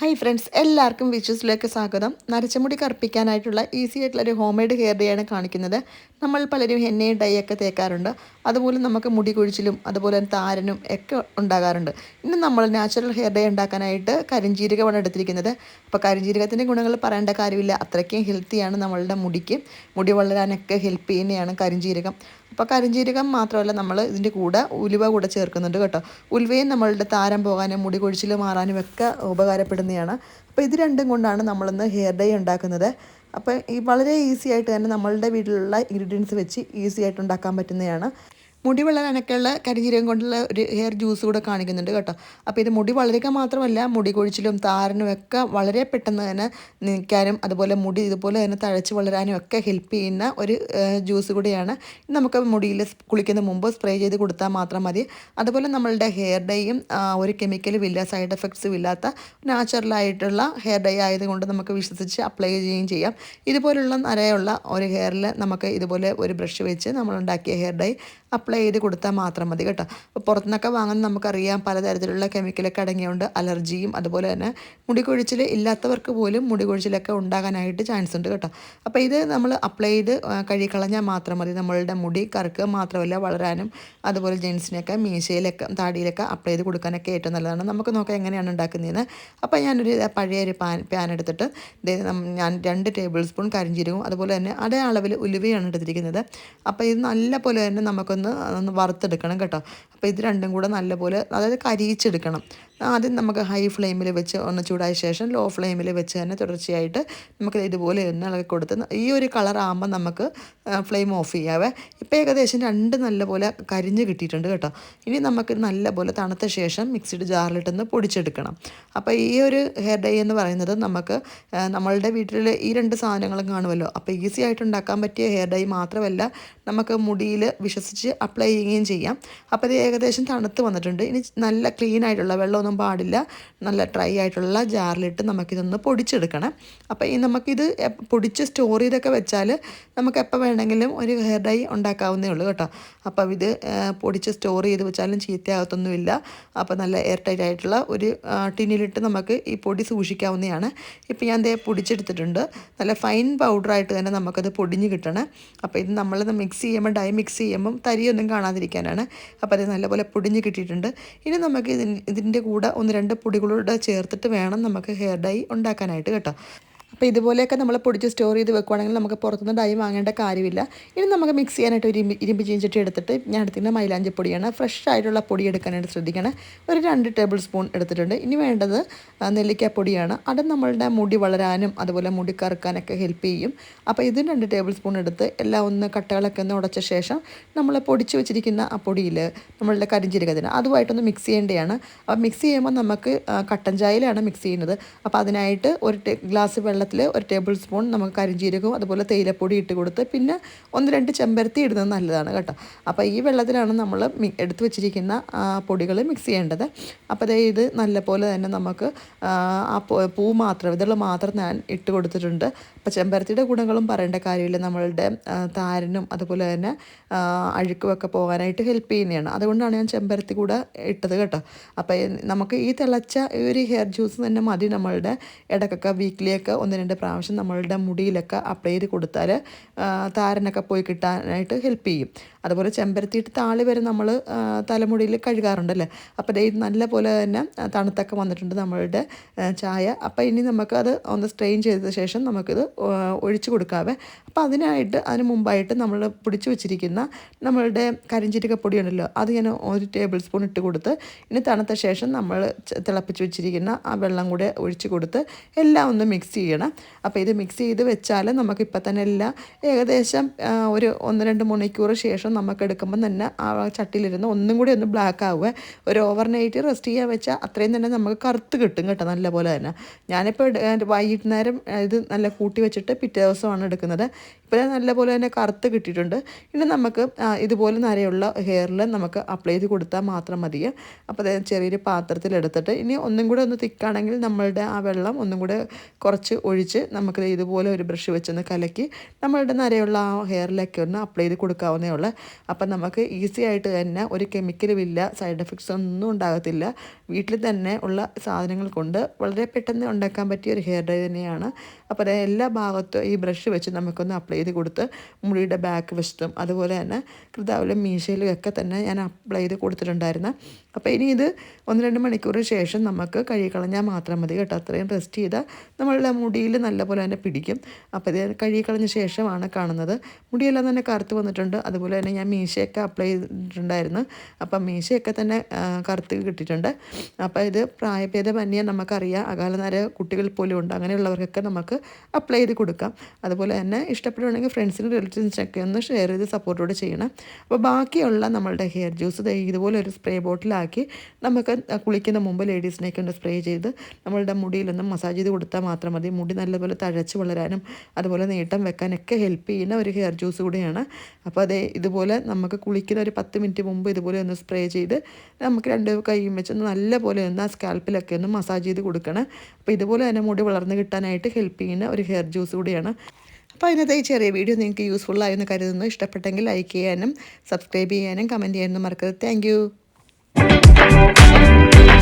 Hi friends എല്ലാവർക്കും വിഷസിലേക്ക് സ്വാഗതം. നരച്ചമുടി കറുപ്പിക്കാനായിട്ടുള്ള easy ആയിട്ടുള്ള ഒരു ഹോം മെയ്ഡ് ഹെയർ ഡേ ആണ് കാണിക്കുന്നത്. നമ്മൾ പലരും എണ്ണയും ഡൈ ഒക്കെ തേക്കാറുണ്ട്. അതുപോലെ നമുക്ക് മുടി കൊഴിച്ചിലും അതുപോലെ തന്നെ താരനും ഒക്കെ ഉണ്ടാകാറുണ്ട്. ഇന്ന് നമ്മൾ നാച്ചുറൽ ഹെയർ ഡേ ഉണ്ടാക്കാനായിട്ട് കരിഞ്ജീരകമാണ് എടുത്തിരിക്കുന്നത്. അപ്പോൾ കരിഞ്ജീരകത്തിന്റെ ഗുണങ്ങൾ പറയേണ്ട കാര്യമില്ല. അത്രയ്ക്കും ഹെൽത്തിയാണ് നമ്മളുടെ മുടിക്ക്. മുടി വളരാനൊക്കെ ഹെൽപ്പ് ചെയ്യുന്നതാണ് കരിഞ്ജീരകം അപ്പോൾ കരിഞ്ചീരകം മാത്രമല്ല നമ്മൾ ഇതിന്റെ കൂടെ ഉലുവ കൂടെ ചേർക്കുന്നുണ്ട് കേട്ടോ. ഉലുവയും നമ്മളുടെ താരം പോകാനും മുടി കൊഴിച്ചിൽ മാറാനും ഒക്കെ ഉപകാരപ്പെടുന്നതാണ്. അപ്പോൾ ഇത് രണ്ടും കൊണ്ടാണ് നമ്മളിന്ന് ഹെയർ ഡൈ ഉണ്ടാക്കുന്നത്. അപ്പോൾ ഈ വളരെ ഈസി ആയിട്ട് തന്നെ നമ്മളുടെ വീട്ടിലുള്ള ഇൻഗ്രീഡിയൻസ് വെച്ച് ഈസി ആയിട്ട് ഉണ്ടാക്കാൻ പറ്റുന്നതാണ്. മുടി വളരാനൊക്കെയുള്ള കരിഞ്ചീരകം കൊണ്ടുള്ള ഒരു ഹെയർ ജ്യൂസ് കൂടെ കാണിക്കുന്നുണ്ട് കേട്ടോ. അപ്പോൾ ഇത് മുടി വളരുക മാത്രമല്ല മുടി കൊഴിച്ചിലും താരനും ഒക്കെ വളരെ പെട്ടെന്ന് തന്നെ നിൽക്കാനും അതുപോലെ മുടി ഇതുപോലെ തന്നെ തഴച്ച് വളരാനും ഒക്കെ ഹെൽപ്പ് ചെയ്യുന്ന ഒരു ജ്യൂസ് കൂടിയാണ്. നമുക്ക് മുടിയിൽ കുളിക്കുന്ന മുമ്പ് സ്പ്രേ ചെയ്ത് കൊടുത്താൽ മാത്രം മതി. അതുപോലെ നമ്മളുടെ ഹെയർ ഡേയും ഒരു കെമിക്കലും ഇല്ല സൈഡ് എഫക്ട്സും ഇല്ലാത്ത നാച്ചുറലായിട്ടുള്ള ഹെയർ ഡേ ആയതുകൊണ്ട് നമുക്ക് വിശ്വസിച്ച് അപ്ലൈ ചെയ്യുകയും ചെയ്യാം. ഇതുപോലുള്ള നരയുള്ള ഒരു ഹെയറിൽ നമുക്ക് ഇതുപോലെ ഒരു ബ്രഷ് വെച്ച് നമ്മൾ ഉണ്ടാക്കിയ ഹെയർ ഡൈ അപ്ലൈ ചെയ്ത് കൊടുത്താൽ മാത്രം മതി കേട്ടോ. അപ്പോൾ പുറത്തുനിന്നൊക്കെ വാങ്ങുന്ന നമുക്കറിയാം പലതരത്തിലുള്ള കെമിക്കലൊക്കെ അടങ്ങിയുണ്ട് അലർജിയും അതുപോലെ തന്നെ മുടി കൊഴിച്ചിൽ ഇല്ലാത്തവർക്ക് പോലും മുടി കൊഴിച്ചിലൊക്കെ ഉണ്ടാകാനായിട്ട് ചാൻസ് ഉണ്ട് കേട്ടോ. അപ്പോൾ ഇത് നമ്മൾ അപ്ലൈ ചെയ്ത് കഴുകിക്കളഞ്ഞാൽ മാത്രം മതി. നമ്മളുടെ മുടി കറുക്കുക മാത്രമല്ല വളരാനും അതുപോലെ ജെൻസിനൊക്കെ മീശയിലൊക്കെ താടിയിലൊക്കെ അപ്ലൈ ചെയ്ത് കൊടുക്കാനൊക്കെ ഏറ്റവും നല്ലതാണ്. നമുക്ക് നോക്കാം എങ്ങനെയാണ് ഉണ്ടാക്കുന്നതെന്ന്. അപ്പോൾ ഞാനൊരു പഴയ ഒരു പാൻ പാൻ എടുത്തിട്ട് ഞാൻ രണ്ട് ടേബിൾ സ്പൂൺ കരിഞ്ചീരകവും അതുപോലെ തന്നെ അതേ അളവിൽ ഉലുവയാണ് എടുത്തിരിക്കുന്നത്. അപ്പോൾ ഇത് നല്ല പോലെ തന്നെ നമുക്കൊന്ന് ഒന്ന് വറുത്തെടുക്കണം കേട്ടോ. അപ്പോൾ ഇത് രണ്ടും കൂടെ നല്ലപോലെ അതായത് കരിയിച്ചെടുക്കണം. ആദ്യം നമുക്ക് ഹൈ ഫ്ലെയിമിൽ വെച്ച് ഒന്ന് ചൂടായ ശേഷം ലോ ഫ്ലെയിമിൽ വെച്ച് തന്നെ തുടർച്ചയായിട്ട് നമുക്ക് ഇതുപോലെ ഒന്ന് ഇളകി കൊടുത്ത് ഈ ഒരു കളർ ആകുമ്പോൾ നമുക്ക് ഫ്ലെയിം ഓഫ് ചെയ്യാവേ. ഇപ്പോൾ ഏകദേശം രണ്ട് നല്ലപോലെ കരിഞ്ഞ് കിട്ടിയിട്ടുണ്ട് കേട്ടോ. ഇനി നമുക്ക് നല്ലപോലെ തണുത്ത ശേഷം മിക്സിഡ് ജാറിലിട്ടൊന്ന് പൊടിച്ചെടുക്കണം. അപ്പോൾ ഈ ഒരു ഹെയർ ഡൈ എന്ന് പറയുന്നത് നമുക്ക് നമ്മളുടെ വീട്ടിൽ ഈ രണ്ട് സാധനങ്ങളും കാണുമല്ലോ. അപ്പോൾ ഈസി ആയിട്ട് ഉണ്ടാക്കാൻ പറ്റിയ ഹെയർ ഡൈ മാത്രമല്ല നമുക്ക് മുടിയിൽ വിശ്വസിച്ച് അപ്ലൈ ചെയ്യുകയും ചെയ്യാം. അപ്പോൾ ഇത് ഏകദേശം തണുത്ത് വന്നിട്ടുണ്ട്. ഇനി നല്ല ക്ലീൻ ആയിട്ടുള്ള വെള്ളമൊന്നും പാടില്ല. നല്ല ഡ്രൈ ആയിട്ടുള്ള ജാറിലിട്ട് നമുക്കിതൊന്ന് പൊടിച്ചെടുക്കണം. അപ്പോൾ ഈ നമുക്കിത് പൊടിച്ച് സ്റ്റോർ ചെയ്തൊക്കെ വെച്ചാൽ നമുക്ക് എപ്പോൾ വേണമെങ്കിലും ഒരു ഹെയർ ഡൈ ഉണ്ടാക്കാവുന്നേ ഉള്ളൂ കേട്ടോ. അപ്പോൾ ഇത് പൊടിച്ച് സ്റ്റോർ ചെയ്ത് വെച്ചാലും ചീത്തയാകത്തൊന്നുമില്ല. അപ്പോൾ നല്ല എയർ ടൈറ്റ് ആയിട്ടുള്ള ഒരു ടിന്നിലിട്ട് നമുക്ക് ഈ പൊടി സൂക്ഷിക്കാവുന്നതാണ്. ഇപ്പോൾ ഞാൻ ദേ പൊടിച്ചെടുത്തിട്ടുണ്ട്. നല്ല ഫൈൻ പൗഡറായിട്ട് തന്നെ നമുക്കത് പൊടിഞ്ഞ് കിട്ടണം. അപ്പോൾ ഇത് നമ്മൾ മിക്സ് ചെയ്യുമ്പോൾ ഡൈ മിക്സ് ചെയ്യുമ്പം തരിയൊന്നും കാണാതിരിക്കാനാണ്. അപ്പോൾ അത് നല്ലപോലെ പൊടിഞ്ഞ് കിട്ടിയിട്ടുണ്ട്. ഇനി നമുക്ക് ഇതിന്റെ കൂടെ ഒന്ന് രണ്ട് പൊടികളൂടെ ചേർത്തിട്ട് വേണം നമുക്ക് ഹെയർ ഡൈ ഉണ്ടാക്കാനായിട്ട് കേട്ടോ. അപ്പോൾ ഇതുപോലെയൊക്കെ നമ്മൾ പൊടിച്ച് സ്റ്റോർ ചെയ്ത് വെക്കുവാണെങ്കിൽ നമുക്ക് പുറത്തുനിന്ന് ഡൈ വാങ്ങേണ്ട കാര്യമില്ല. ഇനി നമുക്ക് മിക്സ് ചെയ്യാനായിട്ട് ഒരു ഇരുമ്പ് ചീഞ്ചട്ടി എടുത്തിട്ട് ഞാൻ എടുത്തിരുന്ന മൈലാഞ്ചിപ്പൊടിയാണ് ഫ്രഷ് ആയിട്ടുള്ള പൊടി എടുക്കാനായിട്ട് ശ്രദ്ധിക്കണം. ഒരു രണ്ട് ടേബിൾ സ്പൂൺ എടുത്തിട്ടുണ്ട്. ഇനി വേണ്ടത് നെല്ലിക്കാപ്പൊടിയാണ് അത് നമ്മളുടെ മുടി വളരാനും അതുപോലെ മുടി കറുക്കാനൊക്കെ ഹെൽപ്പ് ചെയ്യും. അപ്പോൾ ഇതും രണ്ട് ടേബിൾ സ്പൂൺ എടുത്ത് എല്ലാം ഒന്ന് കട്ടകളൊക്കെ ഒന്ന് ഉടച്ച ശേഷം നമ്മൾ പൊടിച്ച് വെച്ചിരിക്കുന്ന ആ പൊടിയിൽ നമ്മളുടെ കരിഞ്ചീരകത്തിന് അതുമായിട്ടൊന്ന് മിക്സ് ചെയ്യേണ്ടതാണ്. അപ്പോൾ മിക്സ് ചെയ്യുമ്പോൾ നമുക്ക് കട്ടൻ ചായയിലാണ് മിക്സ് ചെയ്യുന്നത്. അപ്പോൾ അതിനായിട്ട് ഒരു ഗ്ലാസ് വെള്ളത്തിൽ വെള്ളത്തിൽ ഒരു ടേബിൾ സ്പൂൺ നമുക്ക് കരിഞ്ജീരകവും അതുപോലെ തേയിലപ്പൊടി ഇട്ട് കൊടുത്ത് പിന്നെ ഒന്ന് രണ്ട് ചെമ്പരത്തി ഇടുന്നത് നല്ലതാണ് കേട്ടോ. അപ്പോൾ ഈ വെള്ളത്തിലാണ് നമ്മൾ എടുത്തു വെച്ചിരിക്കുന്ന പൊടികൾ മിക്സ് ചെയ്യേണ്ടത്. അപ്പോൾ അതേ ഇത് നല്ലപോലെ തന്നെ നമുക്ക് ആ പൂ മാത്രം ഇതുള്ള മാത്രം ഞാൻ ഇട്ട് കൊടുത്തിട്ടുണ്ട്. അപ്പോൾ ചെമ്പരത്തിയുടെ ഗുണങ്ങളും പറയേണ്ട കാര്യമില്ല. നമ്മളുടെ താരനും അതുപോലെ തന്നെ അഴുക്കുമൊക്കെ പോകാനായിട്ട് ഹെൽപ്പ് ചെയ്യുന്നതാണ്. അതുകൊണ്ടാണ് ഞാൻ ചെമ്പരത്തി കൂടെ ഇട്ടത് കേട്ടോ. അപ്പോൾ നമുക്ക് ഈ തിളച്ച ഒരു ഹെയർ ജ്യൂസ് തന്നെ മതി നമ്മളുടെ ഇടക്കൊക്കെ വീക്ക്ലിയൊക്കെ ഒന്ന് രണ്ട് പ്രാവശ്യം നമ്മളുടെ മുടിയിലൊക്കെ അപ്ലൈ ചെയ്ത് കൊടുത്താൽ താരനൊക്കെ പോയി കിട്ടാനായിട്ട് ഹെൽപ്പ് ചെയ്യും. അതുപോലെ ചെമ്പരത്തിയിട്ട് താളി വരെ നമ്മൾ തലമുടിയിൽ കഴുകാറുണ്ടല്ലേ? അപ്പോൾ ഇത് നല്ല പോലെ തന്നെ തണുത്തൊക്കെ വന്നിട്ടുണ്ട് നമ്മളുടെ ചായ. അപ്പോൾ ഇനി നമുക്കത് ഒന്ന് സ്ട്രെയിൻ ചെയ്ത ശേഷം നമുക്കിത് ഒഴിച്ചു കൊടുക്കാവേ. അപ്പോൾ അതിനായിട്ട് അതിന് മുമ്പായിട്ട് നമ്മൾ പിടിച്ചു വെച്ചിരിക്കുന്ന നമ്മളുടെ കരിഞ്ചീരക പൊടിയുണ്ടല്ലോ അത് ഞാൻ ഒരു ടേബിൾ സ്പൂൺ ഇട്ട് കൊടുത്ത് ഇനി തണുത്ത ശേഷം നമ്മൾ തിളപ്പിച്ച് വെച്ചിരിക്കുന്ന ആ വെള്ളം കൂടെ ഒഴിച്ചു കൊടുത്ത് എല്ലാം ഒന്ന് മിക്സ് ചെയ്യണം. അപ്പോൾ ഇത് മിക്സ് ചെയ്ത് വെച്ചാൽ നമുക്കിപ്പോൾ തന്നെ എല്ലാം ഏകദേശം ഒരു ഒന്ന് രണ്ട് മണിക്കൂർ ശേഷം നമുക്ക് എടുക്കുമ്പോൾ തന്നെ ആ ചട്ടിയിലിരുന്ന് ഒന്നും കൂടി ഒന്ന് ബ്ലാക്ക് ആവുക ഒരു ഓവർ നൈറ്റ് റെസ്റ്റ് ചെയ്യാൻ വെച്ചാൽ അത്രയും തന്നെ നമുക്ക് കറുത്ത് കിട്ടും കേട്ടോ നല്ല പോലെ തന്നെ. ഞാനിപ്പോൾ വൈകുന്നേരം ഇത് നല്ല കൂട്ടി വെച്ചിട്ട് പിറ്റേ ദിവസമാണ് എടുക്കുന്നത്. ഇപ്പോൾ നല്ല പോലെ തന്നെ കറുത്ത് കിട്ടിയിട്ടുണ്ട്. ഇനി നമുക്ക് ഇതുപോലെ നരയുള്ള ഹെയറിൽ നമുക്ക് അപ്ലൈ ചെയ്ത് കൊടുത്താൽ മാത്രം മതി. അപ്പോൾ അതായത് ചെറിയൊരു പാത്രത്തിലെടുത്തിട്ട് ഇനി ഒന്നും കൂടെ ഒന്ന് തിക്കാണെങ്കിൽ നമ്മളുടെ ആ വെള്ളം ഒന്നും കൂടെ കുറച്ച് ഒഴിച്ച് നമുക്ക് ഇതുപോലെ ഒരു ബ്രഷ് വെച്ചൊന്ന് കലക്കി നമ്മളുടെ നരയുള്ള ആ ഹെയറിലൊക്കെ ഒന്ന് അപ്ലൈ ചെയ്ത് കൊടുക്കാവുന്നേ ഉള്ളൂ. അപ്പം നമുക്ക് ഈസി ആയിട്ട് തന്നെ ഒരു കെമിക്കലും ഇല്ല സൈഡ് എഫക്ട്സ് ഒന്നും ഉണ്ടാകത്തില്ല. വീട്ടിൽ തന്നെ ഉള്ള സാധനങ്ങൾ കൊണ്ട് വളരെ പെട്ടെന്ന് ഉണ്ടാക്കാൻ പറ്റിയ ഒരു ഹെയർ ഡ്രൈ തന്നെയാണ്. അപ്പോൾ അത് എല്ലാ ഭാഗത്തും ഈ ബ്രഷ് വെച്ച് നമുക്കൊന്ന് അപ്ലൈ ചെയ്ത് കൊടുത്ത് മുടിയുടെ ബാക്ക് വശത്തും അതുപോലെ തന്നെ കൃതാവിലും മീശയിലും ഒക്കെ തന്നെ ഞാൻ അപ്ലൈ ചെയ്ത് കൊടുത്തിട്ടുണ്ടായിരുന്നു. അപ്പോൾ ഇനി ഇത് ഒന്ന് രണ്ട് മണിക്കൂർ ശേഷം നമുക്ക് കഴുകിക്കളഞ്ഞാൽ മാത്രം മതി കേട്ടോ. അത്രയും റെസ്റ്റ് ചെയ്താൽ നമ്മളുടെ മുടിയിൽ നല്ലപോലെ തന്നെ പിടിക്കും. അപ്പോൾ ഇത് കഴുകിക്കളഞ്ഞ ശേഷമാണ് കാണുന്നത്. മുടിയെല്ലാം തന്നെ കറുത്ത് വന്നിട്ടുണ്ട്. അതുപോലെ തന്നെ ഞാൻ മീശയൊക്കെ അപ്ലൈ ചെയ്തിട്ടുണ്ടായിരുന്നു. അപ്പം മീശയൊക്കെ തന്നെ കറുത്ത് കിട്ടിയിട്ടുണ്ട്. അപ്പോൾ ഇത് പ്രായഭേദമന്യേ നമുക്കറിയാം. അകാലനര കുട്ടികൾ പോലും ഉണ്ട്. അങ്ങനെയുള്ളവർക്കൊക്കെ നമുക്ക് അപ്ലൈ ചെയ്ത് കൊടുക്കാം. അതുപോലെ തന്നെ ഇഷ്ടപ്പെടുകയാണെങ്കിൽ ഫ്രണ്ട്സിനും റിലേറ്റീവ്സിനൊക്കെ ഒന്ന് ഷെയർ ചെയ്ത് സപ്പോർട്ടോടെ ചെയ്യണം. അപ്പോൾ ബാക്കിയുള്ള നമ്മളുടെ ഹെയർ ജ്യൂസ് ഇതുപോലെ ഒരു സ്പ്രേ ബോട്ടിലാക്കി നമുക്ക് കുളിക്കുന്ന മുമ്പ് ലേഡീസിനെയൊക്കെ ഒന്ന് സ്പ്രേ ചെയ്ത് നമ്മളുടെ മുടിയിലൊന്ന് മസാജ് ചെയ്ത് കൊടുത്താൽ മാത്രം മതി. മുടി നല്ലപോലെ തഴച്ച് വളരാനും അതുപോലെ നീട്ടം വെക്കാനൊക്കെ ഹെൽപ്പ് ചെയ്യുന്ന ഒരു ഹെയർ ജ്യൂസ് കൂടിയാണ്. അപ്പോൾ അതേ ഇതുപോലെ നമുക്ക് കുളിക്കുന്ന ഒരു പത്ത് മിനിറ്റ് മുമ്പ് ഇതുപോലെ ഒന്ന് സ്പ്രേ ചെയ്ത് നമുക്ക് രണ്ട് കൈയും വെച്ച് നല്ലപോലെ ഒന്ന് ആ സ്കാൽപ്പിലൊക്കെ ഒന്ന് മസാജ് ചെയ്ത് കൊടുക്കണം. അപ്പോൾ ഇതുപോലെ തന്നെ മുടി വളർന്ന് കിട്ടാനായിട്ട് ഹെൽപ്പ് ചെയ്യുന്ന ഒരു ഹെയർ ജ്യൂസ് കൂടിയാണ്. അപ്പോൾ അതിനകത്ത് ഈ ചെറിയ വീഡിയോ നിങ്ങൾക്ക് യൂസ്ഫുള്ളായെന്ന് കരുതുന്നു. ഇഷ്ടപ്പെട്ടെങ്കിൽ ലൈക്ക് ചെയ്യാനും സബ്സ്ക്രൈബ് ചെയ്യാനും കമന്റ് ചെയ്യാനും മറക്കരുത്. Thank Thank you.